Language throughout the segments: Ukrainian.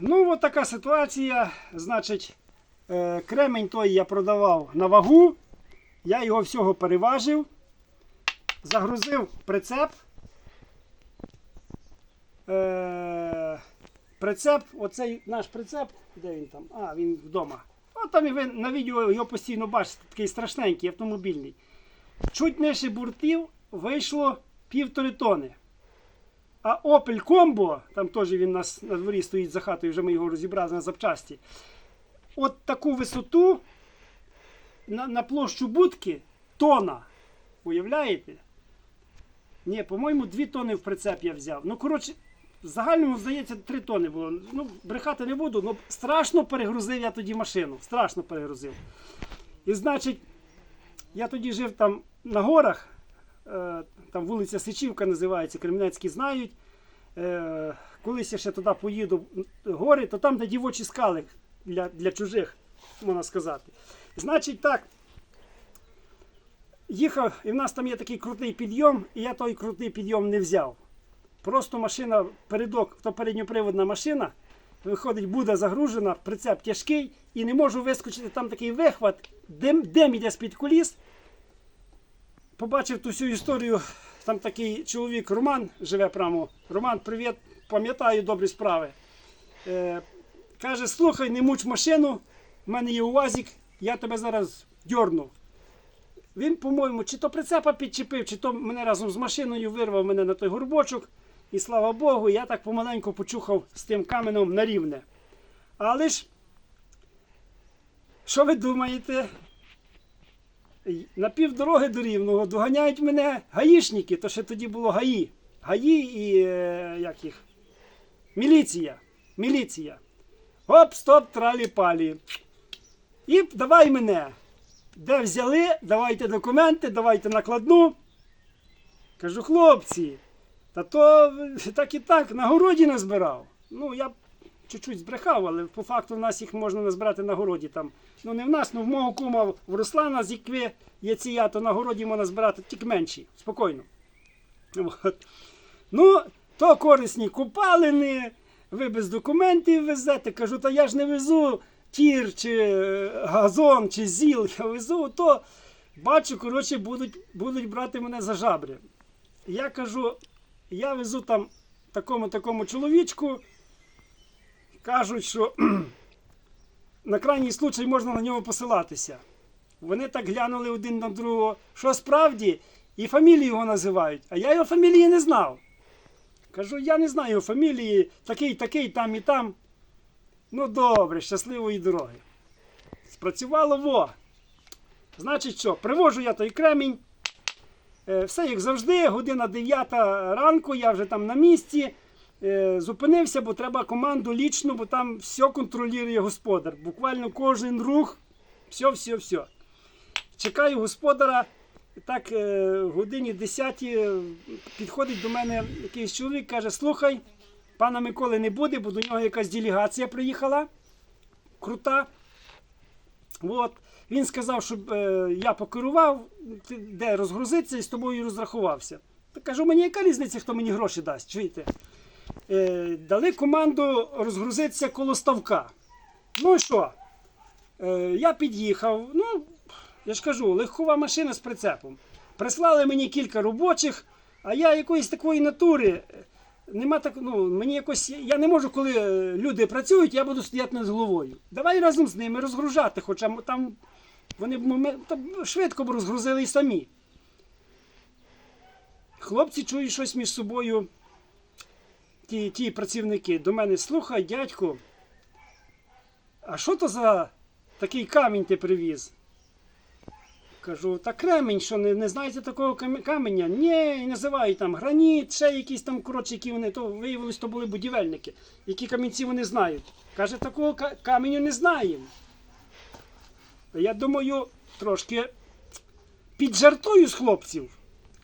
Ну, от така ситуація. Значить, е, кремень той я продавав на вагу. Я його всього переважив, загрузив прицеп. Е, прицеп, оцей наш прицеп, де він там? А, він вдома. От там і ви на відео його постійно бачите, такий страшненький автомобільний. Чуть нижче буртів вийшло півтори тони. А Opel Combo, там теж він нас на дворі стоїть за хатою, вже ми його розібрали на запчасті. От таку висоту на, на площу будки тона. Уявляєте? Ні, по-моєму, 2 тони в прицеп я взяв. Ну, коротше, в загальному, здається, 3 тони було. Ну, брехати не буду, але страшно перегрузив я тоді машину. Страшно перегрузив. І значить, я тоді жив там на горах, там вулиця Сичівка називається, Кремінецькі знають. Е, колись я ще туди поїду гори, то там де дівочі скали для, для чужих, можна сказати. Значить так, їхав, і в нас там є такий крутий підйом, і я той крутий підйом не взяв. Просто машина, передок, то передньоприводна машина, виходить, буде загружена, прицеп тяжкий, і не можу вискочити, там такий вихват, дим, дим йде з-під коліс. Побачив ту всю історію, там такий чоловік Роман живе прямо. Роман, привіт, пам'ятаю добрі справи. Е, каже, слухай, не муч машину, в мене є УАЗик, я тебе зараз дьорну. Він, по-моєму, чи то прицепа підчепив, чи то мене разом з машиною вирвав мене на той горбочок. І слава Богу, я так помаленьку почухав з тим каменем на рівне. Але ж, що ви думаєте? На півдороги до рівного доганяють мене гаїшники, то ще тоді було гаї. Гаї і е, як їх? Міліція. Міліція. Оп, стоп, тралі-палі. І давай мене. Де взяли, давайте документи, давайте накладну. Кажу, хлопці, та то так і так, на городі назбирав. Ну, я чуть-чуть збрехав, але по факту в нас їх можна назбирати на городі. Там. Ну не в нас, ну в мого кума в Руслана з Ікви яція, то на городі можна збирати тільки менші, спокійно. От. Ну, то корисні купалини, ви без документів везете. Кажу, та я ж не везу тір, чи е, газон, чи зіл, я везу, то бачу, коротше, будуть, будуть брати мене за жабри. Я кажу, я везу там такому такому чоловічку. Кажуть, що на крайній случай можна на нього посилатися. Вони так глянули один на другого, що справді, і фамілію його називають. А я його фамілії не знав. Кажу, я не знаю його фамілії, такий, такий, там і там. Ну добре, щасливої дороги. Спрацювало во. Значить що, привожу я той кремінь. Е, Все як завжди, година 9 ранку, я вже там на місці. Е, Зупинився, бо треба команду лічну, бо там все контролює господар. Буквально кожен рух, все, все, все. Чекаю господара. Так, е, в годині 10 підходить до мене якийсь чоловік, каже: слухай, пана Миколи не буде, бо до нього якась делегація приїхала. Крута. От. Він сказав, щоб е, я покерував, де розгрузитися і з тобою розрахувався. Та кажу, мені яка різниця, хто мені гроші дасть, чуєте? Е, дали команду розгрузитися коло ставка. Ну що? Е, я під'їхав. Ну, я ж кажу, легкова машина з прицепом. Прислали мені кілька робочих, а я якоїсь такої натури. е, Нема так, ну, мені якось, я не можу, коли люди працюють, я буду стояти над головою. Давай разом з ними розгружати, хоча там вони б моме- та швидко б розгрузили і самі. Хлопці чують щось між собою, ті, ті працівники до мене, слухай, дядько, а що то за такий камінь ти привіз? Кажу, та кремінь, що не, не знаєте такого каменя? Ні, називають там граніт, ще якісь там, коротше, які вони, то виявилось, то були будівельники. Які камінці вони знають. Каже, такого каменю не знаємо. Я думаю, трошки піджартую з хлопців.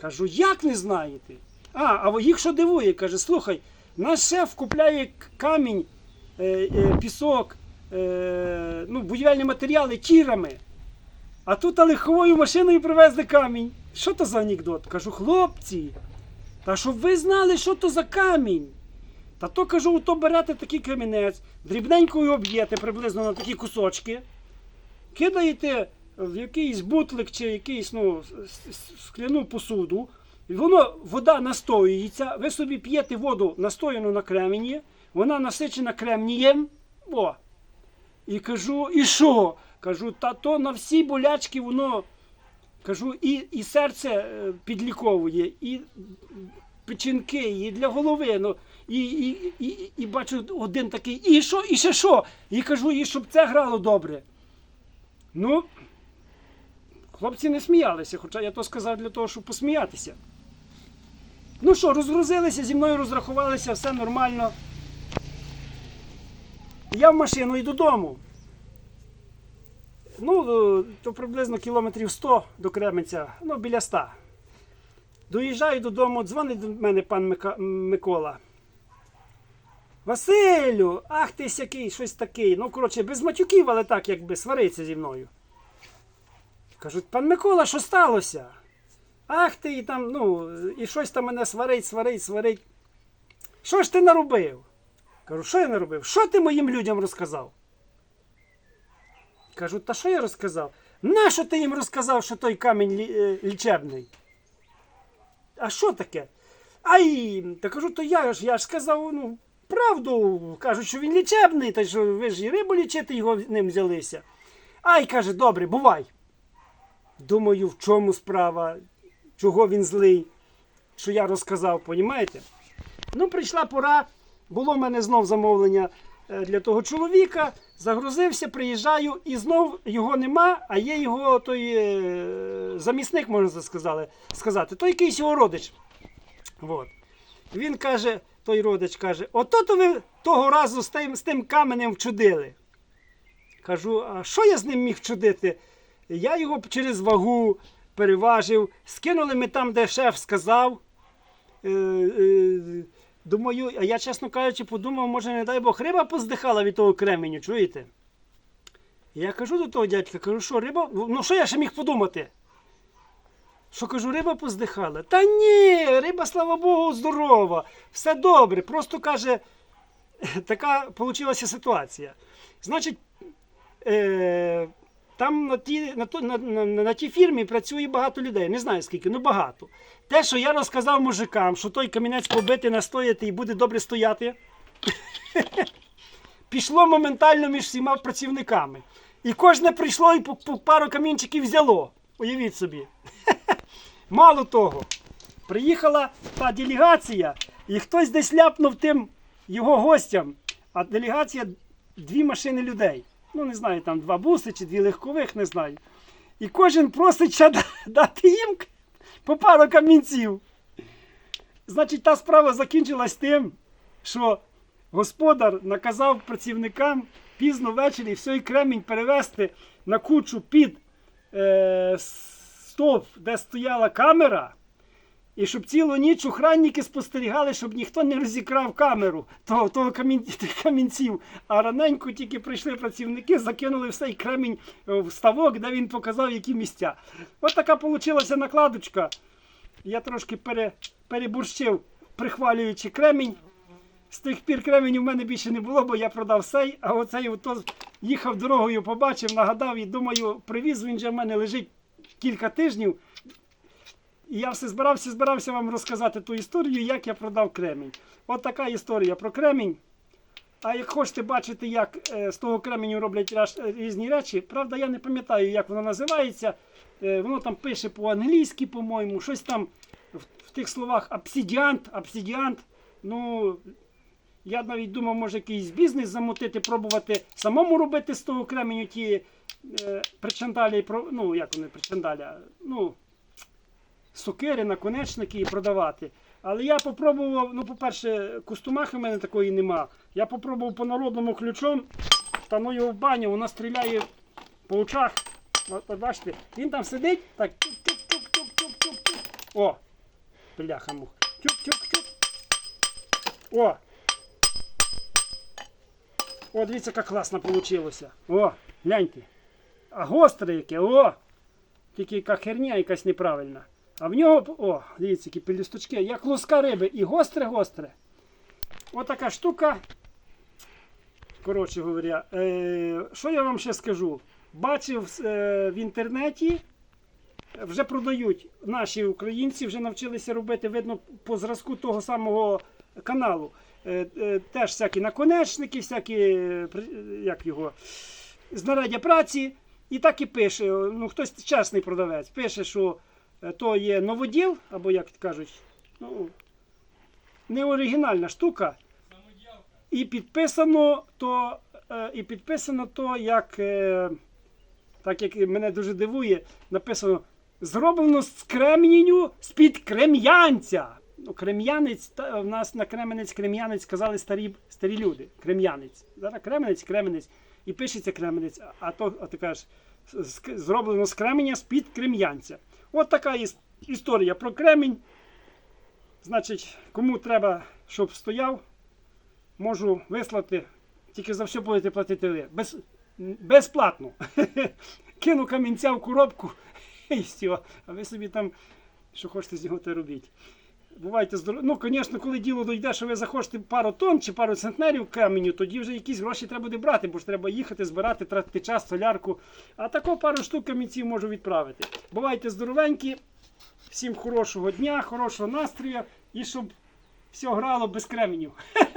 Кажу, як не знаєте? А, а їх що дивує? Каже, слухай, наш шеф купляє камінь, е, е, пісок, е, ну, будівельні матеріали тірами. А тут легковою машиною привезли камінь. Що то за анекдот? Кажу, хлопці, та щоб ви знали, що то за камінь. Та то кажу, то берете такий камінець, дрібненько його б'єте приблизно на такі кусочки, кидаєте в якийсь бутлик чи якийсь ну, скляну посуду, воно, вода настоюється, ви собі п'єте воду настояну на кремені, вона насичена кремнієм. О. І кажу, і що? Кажу, та то на всі болячки воно. Кажу, і, і серце е, підліковує, і печінки, і для голови. Ну, і, і, і, і, бачу один такий, і що, і ще що? І кажу, і щоб це грало добре. Ну, хлопці не сміялися, хоча я то сказав для того, щоб посміятися. Ну що, розгрузилися, зі мною розрахувалися, все нормально. Я в машину і додому. Ну, е, то приблизно кілометрів 100 до Кременця, ну, біля 100. Доїжджаю додому, дзвонить до мене пан Микола. Василю, ах ти сякий, щось такий. Ну, коротше, без матюків, але так, якби свариться зі мною. Кажуть, пан Микола, що сталося? Ах ти і там, ну, і щось там мене сварить, сварить, сварить. Що ж ти наробив? Кажу, що я наробив? Що ти моїм людям розказав? Кажу, та що я розказав? Нащо ти їм розказав, що той камінь лі- е, лічебний? А що таке? Ай, та кажу, то я ж я ж сказав, ну, правду. Кажуть, що він лічебний, та що ви ж і рибу лічити його ним взялися. Ай, каже, добре, бувай. Думаю, в чому справа, чого він злий, що я розказав, понімаєте? Ну, прийшла пора, було в мене знов замовлення е, для того чоловіка. Загрузився, приїжджаю, і знов його нема, а є його той е, замісник, можна сказати, сказати, той якийсь його родич. От. Він каже, той родич каже: ото то ви того разу з тим, з тим каменем вчудили. Кажу, а що я з ним міг вчудити? Я його через вагу переважив, скинули ми там, де шеф сказав. Е, е, думаю, а я, чесно кажучи, подумав, може, не дай Бог, риба поздихала від того кременю, чуєте? Я кажу до того дядька, кажу, що риба. Ну що я ще міг подумати? Що кажу, риба поздихала? Та ні, риба, слава Богу, здорова, все добре. Просто каже, така вийшла ситуація. Значить, е, там на, ті, на, на, на, на тій фірмі працює багато людей. Не знаю скільки, ну багато. Те, що я розказав мужикам, що той камінець побити, настояти і буде добре стояти, пішло моментально між всіма працівниками. І кожне прийшло і по, по пару камінчиків взяло. Уявіть собі. Мало того, приїхала та делегація, і хтось десь ляпнув тим його гостям, а делегація дві машини людей. Ну, не знаю, там два буси чи дві легкових, не знаю. І кожен просить ще дати їм по пару камінців. Значить, та справа закінчилась тим, що господар наказав працівникам пізно ввечері всій кремінь перевезти на кучу під е, стовп, де стояла камера. І щоб цілу ніч охранники спостерігали, щоб ніхто не розікрав камеру того, того камін, тих камінців. А раненько тільки прийшли працівники, закинули все і кремінь е, в ставок, де він показав, які місця. От така вийшла накладочка. Я трошки пере, переборщив, прихвалюючи кремінь. З тих пір кременю в мене більше не було, бо я продав сей, а оцей ото їхав дорогою, побачив, нагадав і думаю, привіз, він же в мене лежить кілька тижнів. І я все збирався, збирався вам розказати ту історію, як я продав кремінь. От така історія про кремінь. А як хочете бачити, як е, з того кременю роблять різні речі, правда, я не пам'ятаю, як воно називається. Е, воно там пише по-англійськи, по-моєму, щось там в, в тих словах обсидіант, обсидіант. Ну, я навіть думав, може якийсь бізнес замутити, пробувати самому робити з того кременю ті е, причандалі, ну як вони причандаля, ну, сокири, наконечники і продавати. Але я попробував, ну, по-перше, кустомахи в мене такої нема. Я попробував по народному ключом, та ну його в баню, вона стріляє по очах. От, от бачите, він там сидить, так тюк-тюк-тюк-тюк-тюк-тюк. О! Бляха мух. Тюк-тюк-тюк. О! О, дивіться, як класно вийшло. О, гляньте. А гостре яке, о! Тільки яка херня якась неправильна. А в нього, о, дивіться, які пелюсточки, як луска риби, і гостре-гостре. Отака штука. Коротше говоря, е, що я вам ще скажу? Бачив е, в інтернеті, вже продають наші українці, вже навчилися робити, видно, по зразку того самого каналу. Е, е, теж всякі наконечники, всякі, е, як його, знаряддя праці. І так і пише. Ну, хтось чесний продавець, пише, що то є новоділ, або як кажуть, ну, не оригінальна штука. І підписано то, е, і підписано то, як, е, так як мене дуже дивує, написано зроблено з кремнію з-під крем'янця. Ну, крем'янець, в нас на кременець, крем'янець сказали старі, старі люди. Крем'янець. Зараз кременець, кременець. І пишеться кременець, а- то, а ти кажеш, зроблено з кременя з-під крем'янця. От така іс- історія про кремінь. Значить, кому треба, щоб стояв, можу вислати. Тільки за все будете платити ви. Без, безплатно. Кину камінця в коробку і все. А ви собі там, що хочете з нього, те робіть. Бувайте здорові. Ну, звісно, коли діло дійде, що ви захочете пару тонн чи пару центнерів каменю, тоді вже якісь гроші треба буде брати, бо ж треба їхати, збирати, тратити час, солярку. А тако пару штук камінців можу відправити. Бувайте здоровенькі, всім хорошого дня, хорошого настрою і щоб все грало без кременів.